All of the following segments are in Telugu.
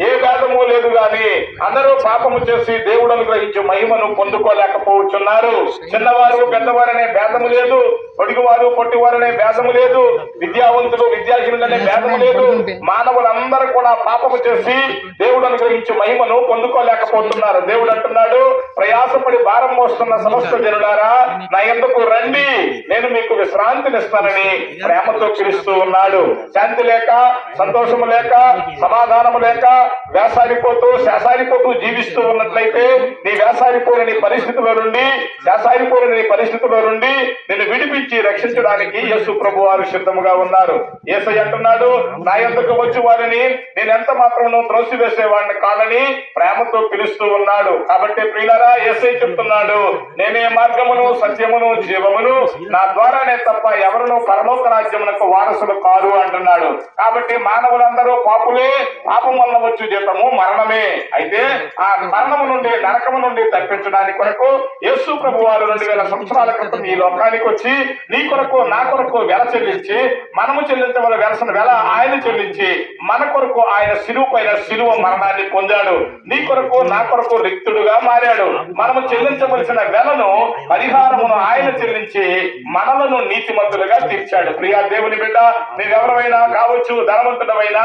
ஏ భేదము లేదు గాని అందరూ పాపము చేసి దేవుడు అనుగ్రహించే మహిమను పొందుకోలేకపోతున్నారు. చిన్నవారు పెద్దవారనే భేదము లేదు. పొడిగివారు పొట్టివారనే భేదము లేదు. విద్యావంతులు విద్యాహీనులనే భేదము లేదు. మానవులందరూ కూడా పాపము చేసి దేవుడు అనుగ్రహించే మహిమను పొందుకోలేకపోతున్నారు. దేవుడు అంటున్నాడు ప్రయాసపడి భారం మోస్తున్న సమస్త జనులారా నా ఎందుకు రండి? నేను మీకు విశ్రాంతినిస్తానని ప్రేమతో పిలుస్తూ ఉన్నాడు. శాంతి లేక సంతోషము లేక సమాధానము లేక వేసారిపోతూ శాసారిపోతూ జీవిస్తూ ఉన్నట్లయితే నీ వేసారిపోయిన నీ పరిస్థితిలో నుండి శాసారిపోయిన నీ పరిస్థితిలో నుండి నిన్ను విడిపించి రక్షించడానికి యేసు ప్రభు వారు సిద్ధముగా ఉన్నారు. ఏసై అంటున్నాడు నా ఎంతకు వచ్చి వారిని నేను ఎంత మాత్రం త్రోసివేసేవాడిని కాదని ప్రేమతో పిలుస్తూ ఉన్నాడు. కాబట్టి ప్రియులరా ఎస్ఐ చెప్తున్నాడు నేనే మార్గమును సత్యమును జీవమును నా ద్వారానే తప్ప ఎవరినో పరలోక రాజ్యమునకు వారసులు కారు అంటున్నాడు. కాబట్టి మానవులందరూ పాపులే పాపం వల్ల వచ్చు జీతము మరణమే. అయితే ఆ మరణము నుండి నరకము నుండి తప్పించడానికి కొరకు యేసు ప్రభు వారు రెండు వేల సంవత్సరాల క్రితం ఈ లోకానికి వచ్చి నీ కొరకు నా కొరకు వెల చెల్లించి మనము చెల్లించవల వెలసిన వెల ఆయన చెల్లించి మన కొరకు ఆయన సిలువు పైన సిలువ మరణాన్ని పొందాడు. నీ కొరకు నా కొరకు రిక్తుడుగా మారాడు. మనము చెల్లించవలసిన వెలను పరిహారమును ఆయన చెల్లించి మనలను నీతిమంతులుగా తీర్చాడు. ప్రియా దేవుని బిడ్డ నీవెవరైనా కావచ్చు ధనవంతుడవైనా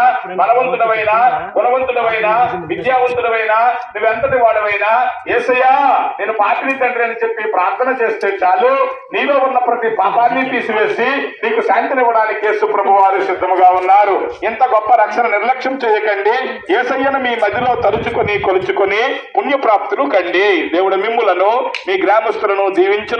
బలవంతుడవైనా గుణవంతుడవైనా విద్యావంతుడవైనా నువ్వెంతటి వాడవైనా ఏసయ్యా నేను పాపిని తండ్రి అని చెప్పి ప్రార్థన చేస్తే చాలు. నీలో ఉన్న ప్రతి పాపాన్ని తీసివేసి నీకు శాంతినివ్వడానికి యేసు ప్రభు వారు సిద్ధముగా ఉన్నారు. ఇంత గొప్ప రక్షణ నిర్లక్ష్యం చేయకండి. ఏసయ్యను మీ మధ్యలో తలుచుకొని కొలుచుకొని పుణ్యప్రాప్తులు కండి. దేవుడు మిమ్ములను మీ గ్రామస్తులను దీవించును.